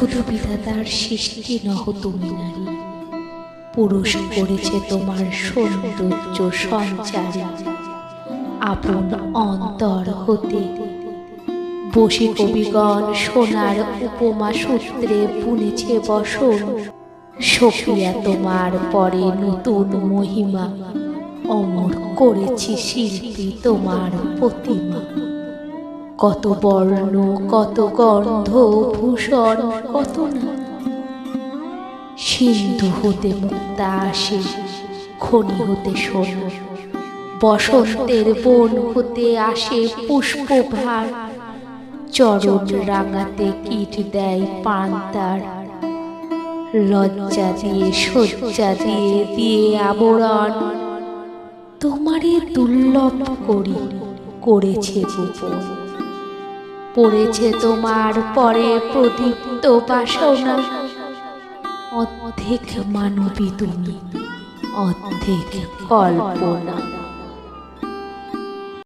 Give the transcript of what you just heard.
শুধু বিধাতার সৃষ্টি নহ তুমি নারী। পুরুষ করেছে তোমার সৌন্দর্য সঞ্চারী। আপন অন্তর হতে। বসে কবিগণ সোনার উপমা সূত্রে বুনেছে বসন। সফিয়া তোমার পরে নতুন মহিমা। অমর করেছি শিল্পী তোমার প্রতিমা। কত বর্ণ, কত গন্ধ ভূষণ কত না সিন্ধু হতে মুক্তা আসে, খনি হতে সোনা। বসন্তের বন হতে আসে পুষ্পভার, চরণ রাঙাতে কীট দেয় পান্তার। লজ্জা দিয়ে সজ্জা দিয়ে দিয়ে আবরণ। তোমারে দুর্লভ করি, করেছে গোপন। পড়েছে তোমার পরে প্রদীপ্ত বাসনা। অধিক মানবী তুমি অর্ধেক কল্পনা।